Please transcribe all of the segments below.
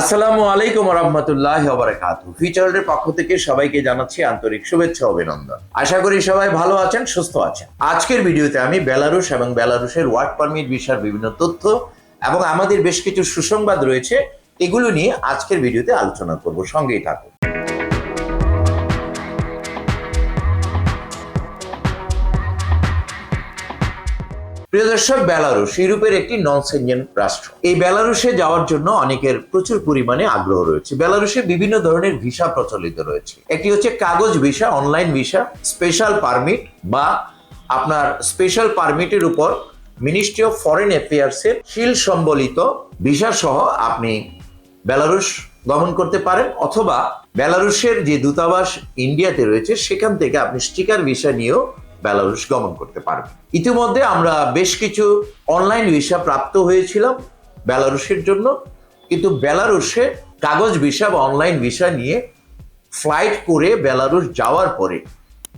আসসালামু আলাইকুম রহমতুল্লাহ বারাকাতু ফিচারের পক্ষ থেকে সবাইকে জানাচ্ছি আন্তরিক শুভেচ্ছা অভিনন্দন। আশা করি সবাই ভালো আছেন, সুস্থ আছেন। আজকের ভিডিওতে আমি বেলারুশ এবং বেলারুশের ওয়ার্ক পারমিট বিষয়ের বিভিন্ন তথ্য এবং আমাদের বেশ কিছু সুসংবাদ রয়েছে, এগুলো নিয়ে আজকের ভিডিওতে আলোচনা করব। সঙ্গেই থাকুন। প্রিয় দর্শক, বেলারুশ ইউরোপের একটি নন সেনজেন রাষ্ট্র। এই বেলারুশে যাওয়ার জন্য অনেকের প্রচুর পরিমাণে আগ্রহ রয়েছে। বেলারুশে বিভিন্ন ধরনের ভিসা প্রচলিত রয়েছে। একটি হচ্ছে কাগজ visa online visa special permit বা আপনার স্পেশাল পারমিটের উপর মিনিস্ট্রি অফ ফরেন অ্যাফেয়ার্সের শিল সম্বলিত ভিসা সহ আপনি বেলারুশ গমন করতে পারেন অথবা বেলারুশের যে দূতাবাস ইন্ডিয়াতে রয়েছে, সেখান থেকে আপনি স্টিকার ভিসা নিয়েও বেলারুশ গমন করতে পারবেন ইতিমধ্যে আমরা বেশ কিছু অনলাইন ভিসা প্রাপ্ত হয়েছিলাম বেলারুশের জন্য, কিন্তু বেলারুশে কাগজ ভিসা বা অনলাইন ভিসা নিয়ে ফ্লাইট করে বেলারুশ যাওয়ার পরে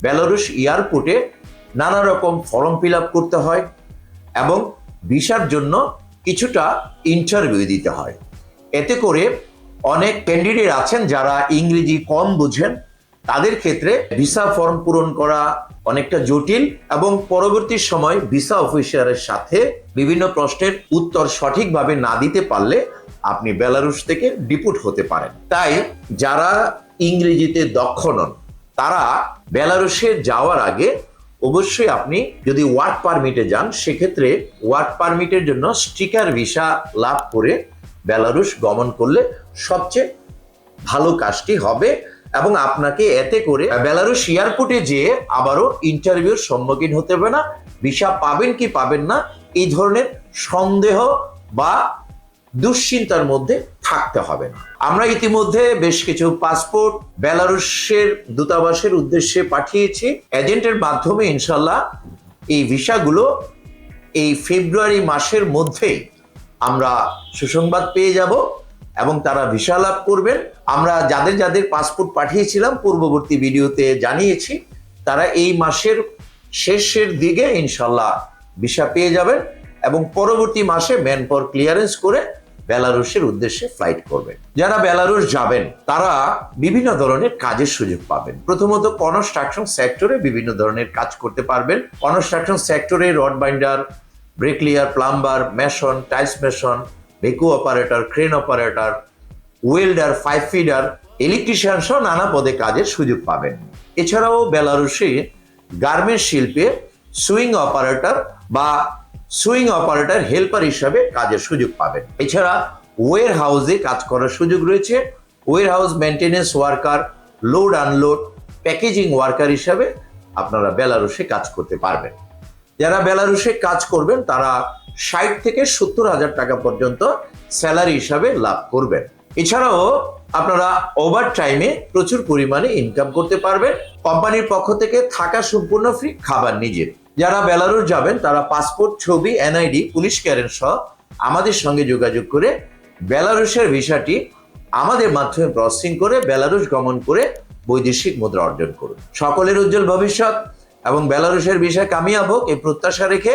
বেলারুশ এয়ারপোর্টে নানা রকম ফর্ম ফিল আপ করতে হয় এবং ভিসার জন্য কিছুটা ইন্টারভিউ দিতে হয়। এতে করে অনেক ক্যান্ডিডেট আছেন যারা ইংরেজি কম বুঝেন তাদের ক্ষেত্রে ভিসা ফর্ম পূরণ করা অনেকটা জটিল এবং পরবর্তী সময় ভিসা অফিসারের সাথে বিভিন্ন প্রশ্নের উত্তর সঠিকভাবে না দিতে পারলে আপনি বেলারুশ থেকে ডিপুট হতে পারেন। তাই যারা ইংরেজিতে দক্ষ নন, তারা বেলারুশে যাওয়ার আগে অবশ্যই আপনি যদি ওয়ার্ক পারমিটে যান, সেক্ষেত্রে ওয়ার্ক পারমিটের জন্য স্টিকার ভিসা লাভ করে বেলারুশ গমন করলে সবচেয়ে ভালো কাজটি হবে। এবং আপনাকে এতে করে বেলারুশ এয়ারপোর্টে যেয়ে আবারও ইন্টারভিউর সম্মুখীন হতে হবে না। ভিসা পাবেন কি পাবেন না, এই ধরনের সন্দেহ বা দুশ্চিন্তার মধ্যে থাকতে হবে না। আমরা ইতিমধ্যে বেশ কিছু পাসপোর্ট বেলারুশের দূতাবাসের উদ্দেশ্যে পাঠিয়েছি। এজেন্টের মাধ্যমে ইনশাল্লাহ এই ভিসাগুলো এই ফেব্রুয়ারি মাসের মধ্যেই আমরা সুসংবাদ পেয়ে যাব। এবং তারা ভিসা লাভ করবেন। আমরা যাদের যাদের পাসপোর্ট পাঠিয়েছিলাম, পূর্ববর্তী ভিডিওতে জানিয়েছি, তারা এই মাসের শেষের দিকে ইনশাল্লাহ ভিসা পেয়ে যাবেন এবং পরবর্তী মাসে ম্যান পাওয়ার ক্লিয়ারেন্স করে বেলারুশের উদ্দেশ্যে ফ্লাইট করবেন। যারা বেলারুশ যাবেন, তারা বিভিন্ন ধরনের কাজের সুযোগ পাবেন। প্রথমত কনস্ট্রাকশন সেক্টরে বিভিন্ন ধরনের কাজ করতে পারবেন। কনস্ট্রাকশন সেক্টরে rod binder, bricklayer, plumber, mason, tiles mason ভেকু operator, crane operator, welder pipe fitter electrician সহ নানা পদে কাজের সুযোগ পাবেন। এছাড়াও বেলারুশে গার্মেন্ট শিল্পে সুইং অপারেটর বা সুইং অপারেটর হেল্পার হিসাবে কাজের সুযোগ পাবেন। এছাড়া ওয়ের হাউসে কাজ করার সুযোগ রয়েছে। Warehouse maintenance worker load unload packaging worker হিসাবে আপনারা বেলারুশে কাজ করতে পারবেন। যারা বেলারুশে কাজ করবেন, তারা ষাট থেকে সত্তর হাজার টাকা পর্যন্ত স্যালারি হিসাবে লাভ করবেন। এছাড়াও আপনারা ওভার টাইমে প্রচুর পরিমাণে ইনকাম করতে পারবেন। কোম্পানির পক্ষ থেকে থাকা সম্পূর্ণ ফ্রি খাবার নিজের যারা বেলারুশ যাবেন, তারা পাসপোর্ট, ছবি, এনআইডি, পুলিশ ক্যারেন্স সহ আমাদের সঙ্গে যোগাযোগ করে বেলারুসের ভিসাটি আমাদের মাধ্যমে প্রসেসিং করে বেলারুস গমন করে বৈদেশিক মুদ্রা অর্জন করুন। সকলের উজ্জ্বল ভবিষ্যৎ এবং বেলারুশের বিষয় কামিয়াব হোক, এই প্রত্যাশা রেখে